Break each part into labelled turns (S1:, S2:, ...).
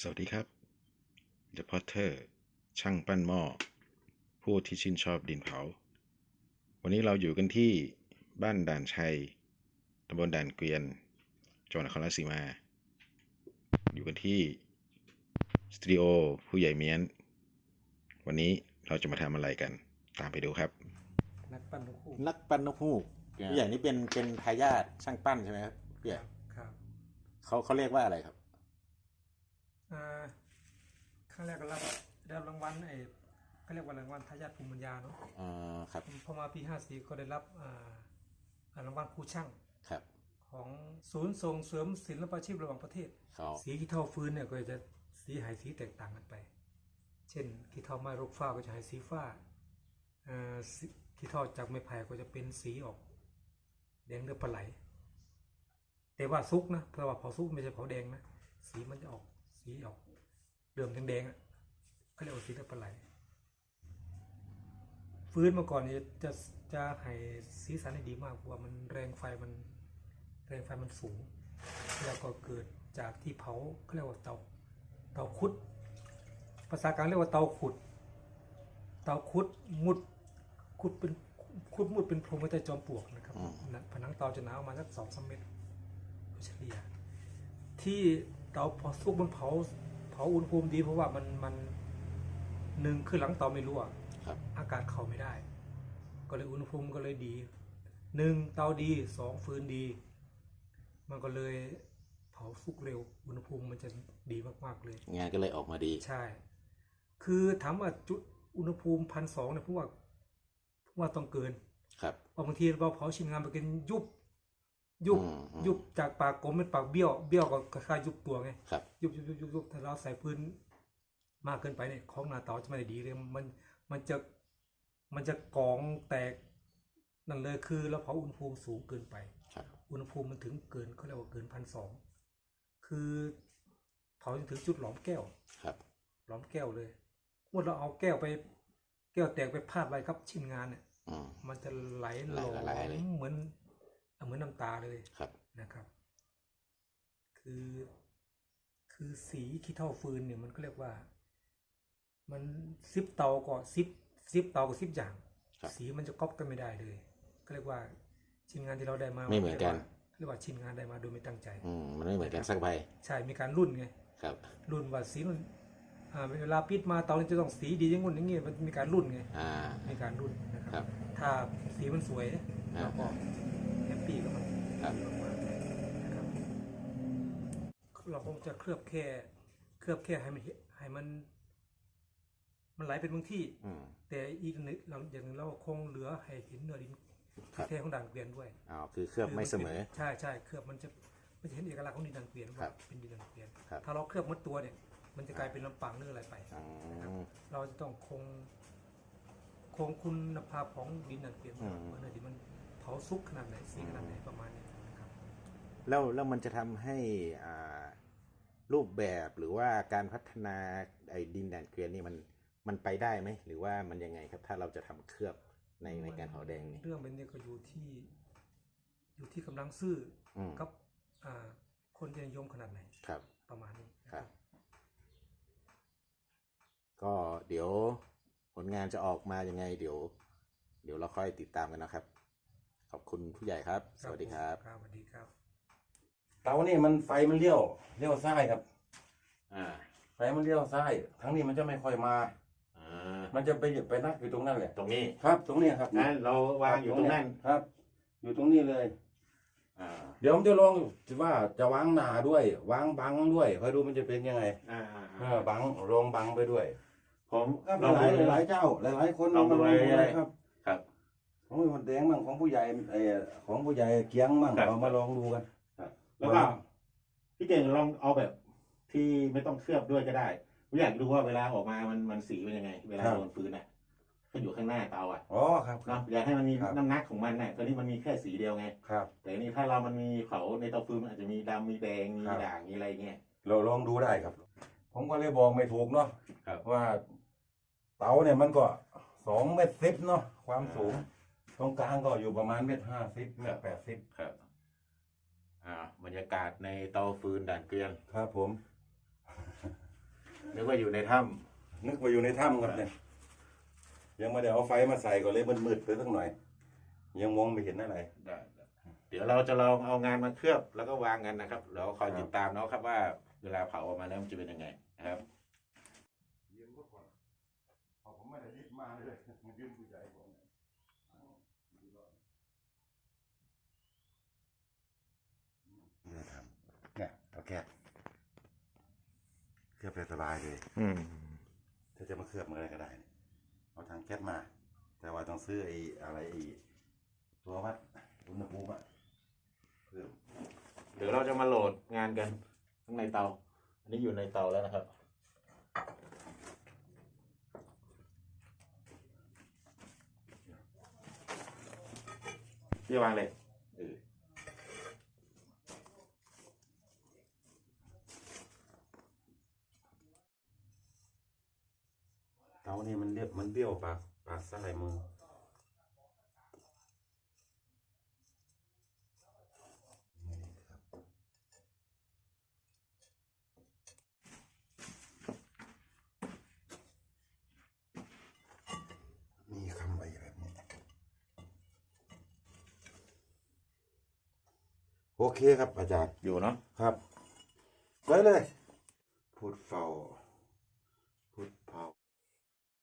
S1: สวัสดีครับ The Potter ช่างปั้นหม้อ ผู้ที่ชื่นชอบดินเผา วันนี้เราอยู่กันที่บ้านด่านชัยตำบลด่านเกวียน จังหวัดนครราชสีมา อยู่กันที่สตูดิโอผู้ใหญ่เมียน วันนี้เราจะมาทำอะไรกัน ตามไปดูครับ
S2: นักปั้นนกฮูก
S1: นักปั้นนกฮูกพี่ใหญ่นี่เป็นเป็นทายาทช่างปั้นใช่ไหมครับพี่ใหญ่
S2: ครับ
S1: เขาเขาเรียกว่าอะไรครับ
S2: อ่า ครั้งแรกก็รับได้รับรางวัลไอ้เขาเรียกว่ารางวัลทายาทภูมิปัญญาเนาะ
S1: อ่าครับ
S2: พอมาปีห้าสี่ก็ได้รับอ่าอ่ารางวัลครูช่าง
S1: ครับ
S2: ของศูนย์ส่งเสริมศิลปาชีพระหว่างประเทศ
S1: เขา
S2: สีขี้เท่าฟื้นเนี่ยก็จะสีหายสีแตกต่างกันไป เช่นขี้เท่าไม้รกฟ้าก็จะหายสีฟ้าเอ่อสีขี้เท่าจากไม้ไผ่ก็จะเป็นสีออก แดงเลือดปลาไหล แต่ว่าซุกนะเพราะว่าเผาซุกไม่ใช่เผาแดงนะสีมันจะออก สีออกเดิมแดงๆอะเขาเรียกว่าสีเลือดปลาไหลฟื้นมาก่อนเนี่ยจะจะให้สีสันได้ดีมากเพราะว่ามันแรงไฟมันแรงไฟมันสูง แล้วก็เกิดจากที่เผาเขาเรียกว่าเตาเตาคุด ภาษากลางเรียกว่าเตาขุด เตาคุดมุดคุดเป็นคุดมุดเป็นโพรงไว้ใต้จอมปลวกนะครับนะผนังเตาจะหนาประมาณสักสองสามเมตรโดยเฉลี่ยที่ เตาพอสุกมันเผาเผาอุณหภูมิดีเพราะว่ามันมันหนึ่งคือหลังเตาไม่รั่ว
S1: ครับ
S2: อากาศเข้าไม่ได้ ก็เลยอุณหภูมิก็เลยดีหนึ่งเตาดีสองฟืนดี มันก็เลยเผาสุกเร็ว อุณหภูมิมันจะดีมากๆเลย
S1: งานก็เลยออกมาดี
S2: ใช่ คือถามว่าจุดอุณหภูมิพันสองเนี่ยเพราะว่าเพราะว่าต้องเกิน
S1: ครับ
S2: เพราะบางทีเราเผาชิ้นงานไปกินยุบ ยุบ
S1: อืมอืม
S2: ยุบจากปากกลมเป็นปากเบี้ยวเบี้ยวก็คล้ายๆยุบตัวไง
S1: ครับ
S2: ยุบยุบยุบยุบยุบถ้าเราใส่พื้นมากเกินไปเนี่ยของหน้าเตาจะไม่ได้ดีเลยมันมันจะมันจะกองแตกนั่นเลยคือเราเผาอุณหภูมิสูงเกินไป
S1: ครับ
S2: อุณหภูมิมันถึงเกินเขาเรียกว่าเกินพันสองคือเผาจนถึงจุดหลอมแก้ว
S1: ครับ
S2: หลอมแก้วเลยเมื่อเราเอาแก้วไป แก้วแตกไปพาดไว้ครับชิ้นงานเนี่ย
S1: อืม
S2: มันจะไหล
S1: ไหล
S2: หลอ
S1: ละลายเลย
S2: มเหมือน เหมือนน้ำตาเลย
S1: ครับ
S2: นะครับ คือ คือสีขี้เท่าฟืนเนี่ยมันก็เรียกว่า มันซิปเตาก็ซิปซิปเตาก็ซิปอย่าง
S1: ครับ
S2: สีมันจะก๊อปกันไม่ได้เลย ก็เรียกว่าชิ้นงานที่เราได้มา
S1: ไม่เหมือนกัน
S2: เรียกว่าชิ้นงานได้มาโดยไม่ตั้งใจ
S1: อืมมันไม่เหมือนกันสักใบ
S2: ใช่มีการรุ่นไง
S1: ครับ
S2: รุ่นว่าสีมันอ่าเวลาปิดมาเตานี้จะต้องสีดีอย่างงู้นอย่างงี้มันมีการรุ่นไง
S1: อ่า
S2: มีการรุ่นนะค
S1: ครั
S2: รับ
S1: บ
S2: ถ้าสีมันสวย
S1: อ่า
S2: เราก็แฮ ปปี้กับมัน
S1: ครับ
S2: มากๆเลยนะครับเราคงจะเคลือบแค่เคลือบแค่ให้มันเห็นให้มัน มันไหลเป็นบางที่
S1: อืม
S2: แต่อีกหนึ่งเราอย่างหนึงเราคงเหลือให้เห็นเนื้อดิน
S1: ครับ
S2: แท้ของด่านเกวียนด้วย
S1: อ๋อคือเคลือบไม่เสมอ
S2: ใช่ใช่เคลือบมันจะมันจะเห็นเอกลักษณ์ของดินด่านเกวียน
S1: ครั
S2: ว่า
S1: บ
S2: เป็นดินด่านเกวียน
S1: ครับ
S2: ถ้าเราเคลือบหมดตัวเนี่ย มันจะกลายเป็นลำปางเนื้ออะไรไป
S1: อืม
S2: เราจะต้องคง คงคุณภาพของดินด่านเกวียน
S1: อืม
S2: ว่าเนื้อดินมัน เผาซุกขนาดไหนสีขนาดไหนประมาณนี้นะครับ
S1: แล้วแล้วมันจะทำให้อ่ารูปแบบหรือว่าการพัฒนาไอ้ดินแดนเกวียนนี่มันมันไปได้ไหมหรือว่ามันยังไงครับ ถ้าเราจะทำเคลือบในในการเผาแดงนี่
S2: เรื่องเป็นเนี่ยก็อยู่ที่ อยู่ที่กำลังซื้อ
S1: อืม
S2: กับอ่าคนจะนิยมขนาดไหน
S1: ครับ
S2: ประมาณนี้นะ
S1: ครับ ก็เดี๋ยวผลงานจะออกมายังไง เดี๋ยว เดี๋ยวเราค่อยติดตามกันนะครับ ขอบคุณผู้ใหญ่ครับ สวัสดีครับ
S2: ครับสวัสดีครับ
S3: เตานี่มันไฟมันเลี้ยวเลี้ยวซ้ายครับ
S1: อ่า
S3: ไฟมันเลี้ยวซ้าย ทั้งนี้มันจะไม่ค่อยมา
S1: อ่า
S3: มันจะไปหยุดไปนักอยู่ตรงนั้นแหละ
S1: ตรงนี้
S3: ครับ ตรงนี้ครับ
S1: นะเราวางอยู่ตรงนั้น
S3: ครับ อยู่ตรงนี้เลย
S1: อ่า
S3: เดี๋ยวผมจะลองว่าจะวางหนาด้วย วางบังด้วยคอยดูมันจะเป็นยังไง
S1: อ่า
S3: เออบังลองบังไปด้วย
S1: ผม
S3: ครับ
S1: ลอง
S3: หลาย
S1: ดู
S3: หลายเจ้าหลายหลายๆคน
S1: ลองดู
S3: มา
S1: เลย
S3: ครับ
S1: ครับ
S3: ของคนแดงมั่งของผู้ใหญ่ไอ้ของผู้ใหญ่เกียงมั่ง
S1: ครับ
S3: เรามาลองดูกัน
S1: แล้วก็พี่เก่งลองเอาแบบที่ไม่ต้องเคลือบด้วยก็ได้ผมอยากดูว่าเวลาออกมามันมันสีเป็นยังไง เวลา
S3: ครับ
S1: โดนฟืนอะก็อยู่ข้างหน้าเตาอะ
S3: อ๋อครับครั
S1: เนาะ
S3: บ
S1: อยากให้มันมี
S3: ครับ
S1: น้ำหนักของมันน่ะตอนนี้มันมีแค่สีเดียวไง
S3: ครับ
S1: แต่นี่ถ้าเรามันมีเผาในเตาฟืนมันอาจจะมีดำมีแดงมี
S3: ครับ
S1: ด่างมีอะไรเงี้ย
S3: เราลองดูได้ครับ ผมก็เลยบอกไม่ถูกเนาะ
S1: ครับ
S3: ว่า เตาเนี่ยมันก็สองเมตรสิบเนาะความสูง ตรงกลางก็อยู่ประมาณเมตรห้าสิบเมตรแปดสิบ
S1: ครับ อ่า บรรยากาศในเตาฟืนด่านเกวียน
S3: ครับผม
S1: นึกว่าอยู่ในถ้
S3: นึกว่าอยู่ในถ้ำครับเนี่ย ยังไม่ได้เอาไฟมาใส่ก็เลยมันมืดไปสักหน่อย ยังมองไม่เห็นอะไรำ
S1: ได้เดี๋ยวเราจะลองเอางานมาเคลือบแล้วก็วางกันนะครับเราคอย
S3: ครับ
S1: ติดตามเนาะครับว่าเวลาเผาออกมาแล้วมันจะเป็นยังไงนะครับ
S3: ยืมก็ก่อนเอาผมไม่ได้ยิบมาเลยมันยืมผู้ใหญ่ผมนี่นะครับ เนี่ยเอาแค่เคลือบไปสบายเลย
S1: อืม
S3: ถ้าจะมาเคลือบมืออะไรก็ได้เนี่ยเอาทางแก๊สมา แต่ว่าต้องซื้อไอ้อะไรไอ้ตัววัดอุณหภูมิอะเพิ่ม
S1: เดี๋ยวเราจะมาโหลดงานกันข้างในเตา อันนี้อยู่ในเตาแล้วนะครับ พี่วางเลยเออ
S3: เตานี่มันเรียบมันเบี้ยวปากปากซ้ายมือนี่ครับมีคำอะไรแบบนี้โอเคครับอาจารย์
S1: อยู่เนาะ
S3: ครับได้เลย พูดเฝ้าพูดเฝ้า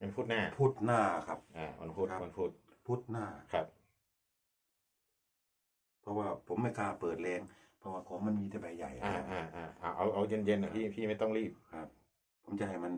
S1: เป็นพุธหน้า
S3: พุธหน้าครับ
S1: อ่าวันพุธ
S3: ครับ
S1: วันพุธ
S3: พุธหน้า
S1: ครับ
S3: เพราะว่าผมไม่กล้าเปิดแรง เพราะว่าของมันมีแต่ใบใหญ่
S1: อ่า
S3: ครับ
S1: อ่าอ่าเอาเอาเอาเย็นๆนะพี่พี่ไม่ต้องรีบ
S3: ครับ ผมจะให้มัน